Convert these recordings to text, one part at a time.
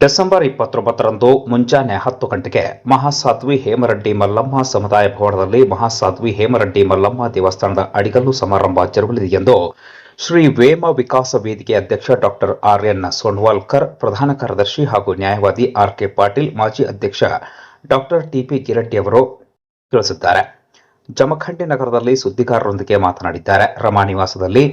December ಇಪ್ಪತ್ತೊಂಬತ್ತರಂದು ಮುಂಜಾನೆ ಹತ್ತು ಗಂಟೆಗೆ ಮಹಾಸಾಧ್ವಿ ಹೇಮರೆಡ್ಡಿ ಮಲ್ಲಮ್ಮ ಸಮುದಾಯ ಭವನದಲ್ಲಿ ಮಹಾಸಾಧ್ವಿ ಹೇಮರೆಡ್ಡಿ ಮಲ್ಲಮ್ಮ ದೇವಸ್ಥಾನದ ಅಡಿಗಲ್ಲು ಸಮಾರಂಭ ಜರುಗಲಿದೆ ಎಂದು ಶ್ರೀ ವೇಮ ವಿಕಾಸ ವೇದಿಕೆ ಅಧ್ಯಕ್ಷ ಡಾಕ್ಟರ್ ಆರ್ ಎನ್ ಸೋನ್ವಾಲ್ಕರ್, ಪ್ರಧಾನ ಕಾರ್ಯದರ್ಶಿ ಹಾಗೂ ನ್ಯಾಯವಾದಿ ಆರ್ ಕೆ ಪಾಟೀಲ್, ಮಾಜಿ ಅಧ್ಯಕ್ಷ ಡಾಕ್ಟರ್ ಟಿಪಿ ಗಿರಟ್ಟಿ ಅವರು ತಿಳಿಸಿದ್ದಾರೆ. ಜಮಖಂಡಿ ನಗರದಲ್ಲಿ ಸುದ್ದಿಗಾರರೊಂದಿಗೆ ಮಾತನಾಡಿದ್ದಾರೆ. ರಮಾ ನಿವಾಸದಲ್ಲಿ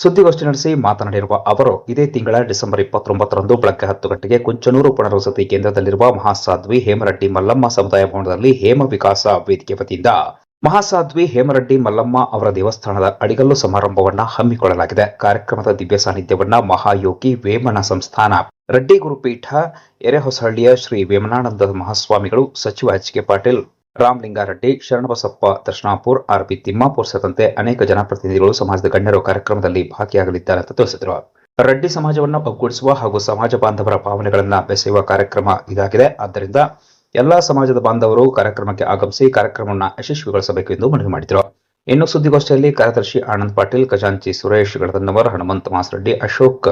ಸುದ್ದಿಗೋಷ್ಠಿ ನಡೆಸಿ ಮಾತನಾಡಿರುವ ಅವರು, ಇದೇ ತಿಂಗಳ ಡಿಸೆಂಬರ್ ಇಪ್ಪತ್ತೊಂಬತ್ತರಂದು ಬೆಳಗ್ಗೆ ಹತ್ತು ಗಂಟೆಗೆ ಕುಂಚನೂರು ಪುನರ್ವಸತಿ ಕೇಂದ್ರದಲ್ಲಿರುವ ಮಹಾಸಾಧ್ವಿ ಹೇಮರೆಡ್ಡಿ ಮಲ್ಲಮ್ಮ ಸಮುದಾಯ ಭವನದಲ್ಲಿ ಹೇಮ ವಿಕಾಸ ವೇದಿಕೆ ವತಿಯಿಂದ ಮಹಾಸಾಧ್ವಿ ಹೇಮರೆಡ್ಡಿ ಮಲ್ಲಮ್ಮ ಅವರ ದೇವಸ್ಥಾನದ ಅಡಿಗಲ್ಲು ಸಮಾರಂಭವನ್ನ ಹಮ್ಮಿಕೊಳ್ಳಲಾಗಿದೆ. ಕಾರ್ಯಕ್ರಮದ ದಿವ್ಯ ಸಾನ್ನಿಧ್ಯವನ್ನ ಮಹಾಯೋಗಿ ವೇಮನ ಸಂಸ್ಥಾನ ರೆಡ್ಡಿ ಗುರುಪೀಠ, ಎರೆಹೊಸಹಳ್ಳಿಯ ಶ್ರೀ ವೇಮನಾನಂದ ಮಹಾಸ್ವಾಮಿಗಳು, ಸಚಿವ H K Patil Ramalingareddy, Sharanabasappa, Darshanapur R P Timmapur ಸೇರಿದಂತೆ ಅನೇಕ ಜನಪ್ರತಿನಿಧಿಗಳು ಸಮಾಜದ ಗಣ್ಯರು ಕಾರ್ಯಕ್ರಮದಲ್ಲಿ ಭಾಗಿಯಾಗಲಿದ್ದಾರೆ ಅಂತ ತಿಳಿಸಿದರು. ರೆಡ್ಡಿ ಸಮಾಜವನ್ನು ಒಗ್ಗೂಡಿಸುವ ಹಾಗೂ ಸಮಾಜ ಬಾಂಧವರ ಭಾವನೆಗಳನ್ನು ಬೆಸೆಯುವ ಕಾರ್ಯಕ್ರಮ ಇದಾಗಿದೆ. ಆದ್ದರಿಂದ ಎಲ್ಲಾ ಸಮಾಜದ ಬಾಂಧವರು ಕಾರ್ಯಕ್ರಮಕ್ಕೆ ಆಗಮಿಸಿ ಕಾರ್ಯಕ್ರಮವನ್ನು ಯಶಸ್ವಿಗೊಳಿಸಬೇಕು ಎಂದು ಮನವಿ ಮಾಡಿದರು. ಇನ್ನು ಸುದ್ದಿಗೋಷ್ಠಿಯಲ್ಲಿ ಕಾರ್ಯದರ್ಶಿ ಆನಂದ್ ಪಾಟೀಲ್, ಖಜಾಂಚಿ ಸುರೇಶ್ ಗಡದನ್ನವರ್ ಹನುಮಂತ ಮಾಸರೆಡ್ಡಿ, ಅಶೋಕ್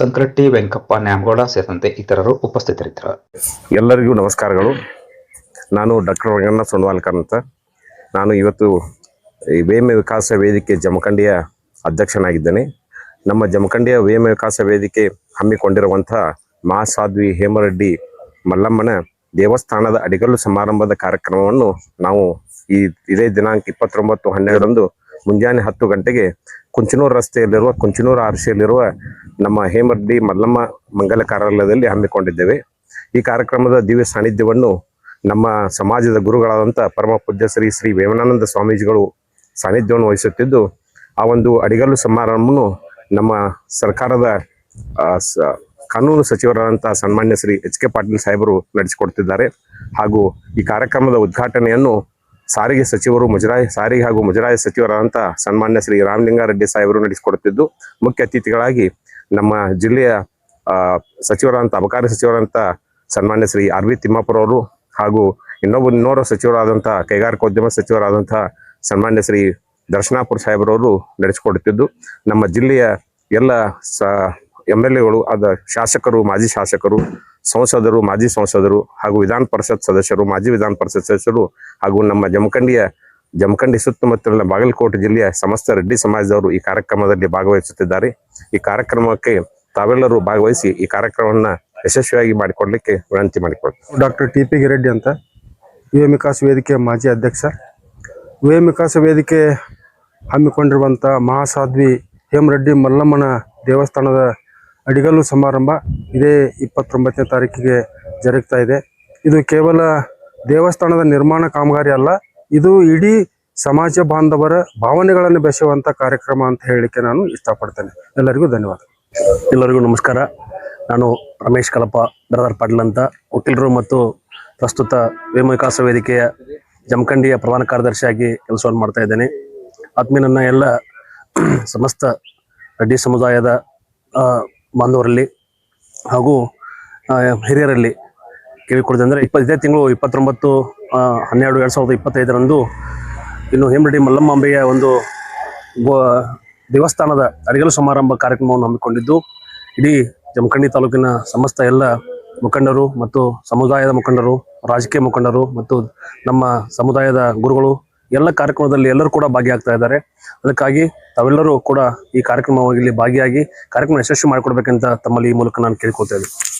ಸಂಕ್ರಟ್ಟಿ, ವೆಂಕಪ್ಪ ನ್ಯಾಮಗೌಡ ಸೇರಿದಂತೆ ಇತರರು ಉಪಸ್ಥಿತರಿದ್ದರು. ಎಲ್ಲರಿಗೂ ನಮಸ್ಕಾರಗಳು. ನಾನು ಡಾಕ್ಟರ್ ರಂಗಣ್ಣ ಸೊಣವಾಲ್ಕರ್ ಅಂತ. ನಾನು ಇವತ್ತು ಈ ವೇಮ ವಿಕಾಸ ವೇದಿಕೆ ಜಮಖಂಡಿಯ ಅಧ್ಯಕ್ಷನಾಗಿದ್ದೇನೆ. ನಮ್ಮ ಜಮಖಂಡಿಯ ವೇಮ ವಿಕಾಸ ವೇದಿಕೆ ಹಮ್ಮಿಕೊಂಡಿರುವಂಥ ಮಹಾಸಾಧ್ವಿ ಹೇಮರೆಡ್ಡಿ ಮಲ್ಲಮ್ಮನ ದೇವಸ್ಥಾನದ ಅಡಿಗಲ್ಲು ಸಮಾರಂಭದ ಕಾರ್ಯಕ್ರಮವನ್ನು ನಾವು ಈ ಇದೇ ದಿನಾಂಕ ಇಪ್ಪತ್ತೊಂಬತ್ತು ಹನ್ನೆರಡರಂದು ಮುಂಜಾನೆ ಹತ್ತು ಗಂಟೆಗೆ ಕುಂಚನೂರು ರಸ್ತೆಯಲ್ಲಿರುವ ಕುಂಚನೂರು ಆರ್ಸಿಯಲ್ಲಿರುವ ನಮ್ಮ ಹೇಮರೆಡ್ಡಿ ಮಲ್ಲಮ್ಮ ಮಂಗಲ ಕಾರ್ಯಾಲಯದಲ್ಲಿ ಹಮ್ಮಿಕೊಂಡಿದ್ದೇವೆ. ಈ ಕಾರ್ಯಕ್ರಮದ ದಿವ್ಯ ಸಾನ್ನಿಧ್ಯವನ್ನು ನಮ್ಮ ಸಮಾಜದ ಗುರುಗಳಾದಂಥ ಪರಮ ಪೂಜ್ಯ ಶ್ರೀ ಶ್ರೀ ವೇಮನಾನಂದ ಸ್ವಾಮೀಜಿಗಳು ಸಾನ್ನಿಧ್ಯವನ್ನು ವಹಿಸುತ್ತಿದ್ದು, ಆ ಒಂದು ಅಡಿಗಲ್ಲು ಸಮಾರಂಭವನ್ನು ನಮ್ಮ ಸರ್ಕಾರದ ಕಾನೂನು ಸಚಿವರಾದಂಥ ಸನ್ಮಾನ್ಯ ಶ್ರೀ ಎಚ್ ಕೆ ಪಾಟೀಲ್ ಸಾಹೇಬರು ನಡೆಸಿಕೊಡ್ತಿದ್ದಾರೆ. ಹಾಗೂ ಈ ಕಾರ್ಯಕ್ರಮದ ಉದ್ಘಾಟನೆಯನ್ನು ಸಾರಿಗೆ ಸಚಿವರು ಮುಜರಾಯಿ, ಸಾರಿಗೆ ಹಾಗೂ ಮುಜರಾಯಿ ಸಚಿವರಾದಂಥ ಸನ್ಮಾನ್ಯ ಶ್ರೀ ರಾಮಲಿಂಗಾರೆಡ್ಡಿ ಸಾಹೇಬರು ನಡೆಸಿಕೊಡುತ್ತಿದ್ದು ಮುಖ್ಯ ಅತಿಥಿಗಳಾಗಿ ನಮ್ಮ ಜಿಲ್ಲೆಯ ಸಚಿವರಾದಂಥ, ಅಬಕಾರಿ ಸಚಿವರಾದಂಥ ಸನ್ಮಾನ್ಯ ಶ್ರೀ ಆರ್ ವಿ ತಿಮ್ಮಾಪುರ ಅವರು ಹಾಗೂ ಇನ್ನೊಬ್ಬ ಇನ್ನೋರ್ವ ಸಚಿವರಾದಂತಹ ಕೈಗಾರಿಕೋದ್ಯಮ ಸಚಿವರಾದಂತಹ ಸನ್ಮಾನ್ಯ ಶ್ರೀ ದರ್ಶನಾಪುರ ಸಾಹೇಬರವರು ನಡೆಸಿಕೊಡುತ್ತಿದ್ದು, ನಮ್ಮ ಜಿಲ್ಲೆಯ ಎಲ್ಲ ಸ ಎಂ ಎಲ್ ಎಗಳು ಅದ ಶಾಸಕರು, ಮಾಜಿ ಶಾಸಕರು, ಸಂಸದರು, ಮಾಜಿ ಸಂಸದರು ಹಾಗೂ ವಿಧಾನ ಪರಿಷತ್ ಸದಸ್ಯರು, ಮಾಜಿ ವಿಧಾನ ಪರಿಷತ್ ಸದಸ್ಯರು ಹಾಗೂ ನಮ್ಮ ಜಮಖಂಡಿಯ, ಜಮಖಂಡಿ ಸುತ್ತಮುತ್ತಲಿನ ಬಾಗಲಕೋಟೆ ಜಿಲ್ಲೆಯ ಸಮಸ್ತ ರೆಡ್ಡಿ ಸಮಾಜದವರು ಈ ಕಾರ್ಯಕ್ರಮದಲ್ಲಿ ಭಾಗವಹಿಸುತ್ತಿದ್ದಾರೆ. ಈ ಕಾರ್ಯಕ್ರಮಕ್ಕೆ ತಾವೆಲ್ಲರೂ ಭಾಗವಹಿಸಿ ಈ ಕಾರ್ಯಕ್ರಮವನ್ನ ಯಶಸ್ವಿಯಾಗಿ ಮಾಡಿಕೊಡ್ಲಿಕ್ಕೆ ವಿನಂತಿ ಮಾಡಿಕೊಳ್ತೀನಿ. ಡಾಕ್ಟರ್ ಟಿ ಪಿ ಗಿರೆಡ್ಡಿ ಅಂತ ಯುವ ವಿಕಾಸ ವೇದಿಕೆ ಮಾಜಿ ಅಧ್ಯಕ್ಷ. ಯುವ ವಿಕಾಸ ವೇದಿಕೆ ಹಮ್ಮಿಕೊಂಡಿರುವಂಥ ಮಹಾಸಾಧ್ವಿ ಹೇಮರೆಡ್ಡಿ ಮಲ್ಲಮ್ಮನ ದೇವಸ್ಥಾನದ ಅಡಿಗಲ್ಲು ಸಮಾರಂಭ ಇದೇ ಇಪ್ಪತ್ತೊಂಬತ್ತನೇ ತಾರೀಕಿಗೆ ಜರುಗ್ತಾ ಇದೆ. ಇದು ಕೇವಲ ದೇವಸ್ಥಾನದ ನಿರ್ಮಾಣ ಕಾಮಗಾರಿ ಅಲ್ಲ ಇದು ಇಡೀ ಸಮಾಜ ಬಾಂಧವರ ಭಾವನೆಗಳನ್ನು ಬೆಸೆಯುವಂಥ ಕಾರ್ಯಕ್ರಮ ಅಂತ ಹೇಳಲಿಕ್ಕೆ ನಾನು ಇಷ್ಟಪಡ್ತೇನೆ. ಎಲ್ಲರಿಗೂ ಧನ್ಯವಾದ. ಎಲ್ಲರಿಗೂ ನಮಸ್ಕಾರ. ನಾನು ರಮೇಶ್ ಕಲಪ ಬ್ರದರ್ ಪಾಟೀಲ್ ಅಂತ ವಕೀಲರು ಮತ್ತು ಪ್ರಸ್ತುತ ವೇಮ ವಿಕಾಸ ವೇದಿಕೆಯ ಜಮಖಂಡಿಯ ಪ್ರಧಾನ ಕಾರ್ಯದರ್ಶಿಯಾಗಿ ಕೆಲಸವನ್ನು ಮಾಡ್ತಾ ಇದ್ದೇನೆ. ನನ್ನ ಎಲ್ಲ ಸಮಸ್ತ ರೆಡ್ಡಿ ಸಮುದಾಯದ ಬಾಂಧವರಲ್ಲಿ ಹಾಗೂ ಹಿರಿಯರಲ್ಲಿ ಹಿರಿಯರಲ್ಲಿ ಅಂದರೆ ಇಪ್ಪತ್ತು ಇದೇ ತಿಂಗಳು ಇಪ್ಪತ್ತೊಂಬತ್ತು ಹನ್ನೆರಡು ಎರಡು ಸಾವಿರದ ಇಪ್ಪತ್ತೈದರಂದು ಇನ್ನು ಹೇಮರೆಡ್ಡಿ ಮಲ್ಲಮ್ಮಾಂಬೆಯ ಒಂದು ದೇವಸ್ಥಾನದ ಅಡಿಗಲು ಸಮಾರಂಭ ಕಾರ್ಯಕ್ರಮವನ್ನು ಹಮ್ಮಿಕೊಂಡಿದ್ದು. ಇಡೀ ಜಮಖಂಡಿ ತಾಲೂಕಿನ ಸಮಸ್ತ ಎಲ್ಲ ಮುಖಂಡರು ಮತ್ತು ಸಮುದಾಯದ ಮುಖಂಡರು, ರಾಜಕೀಯ ಮುಖಂಡರು ಮತ್ತು ನಮ್ಮ ಸಮುದಾಯದ ಗುರುಗಳು ಎಲ್ಲ ಕಾರ್ಯಕ್ರಮದಲ್ಲಿ ಎಲ್ಲರೂ ಕೂಡ ಭಾಗಿಯಾಗ್ತಾ ಇದ್ದಾರೆ. ಅದಕ್ಕಾಗಿ ತಾವೆಲ್ಲರೂ ಕೂಡ ಈ ಕಾರ್ಯಕ್ರಮವಾಗಿ ಭಾಗಿಯಾಗಿ ಕಾರ್ಯಕ್ರಮ ಯಶಸ್ವಿ ಮಾಡಿಕೊಡ್ಬೇಕಂತ ತಮ್ಮಲ್ಲಿ ಈ ಮೂಲಕ ನಾನು ಇದ್ದೀನಿ.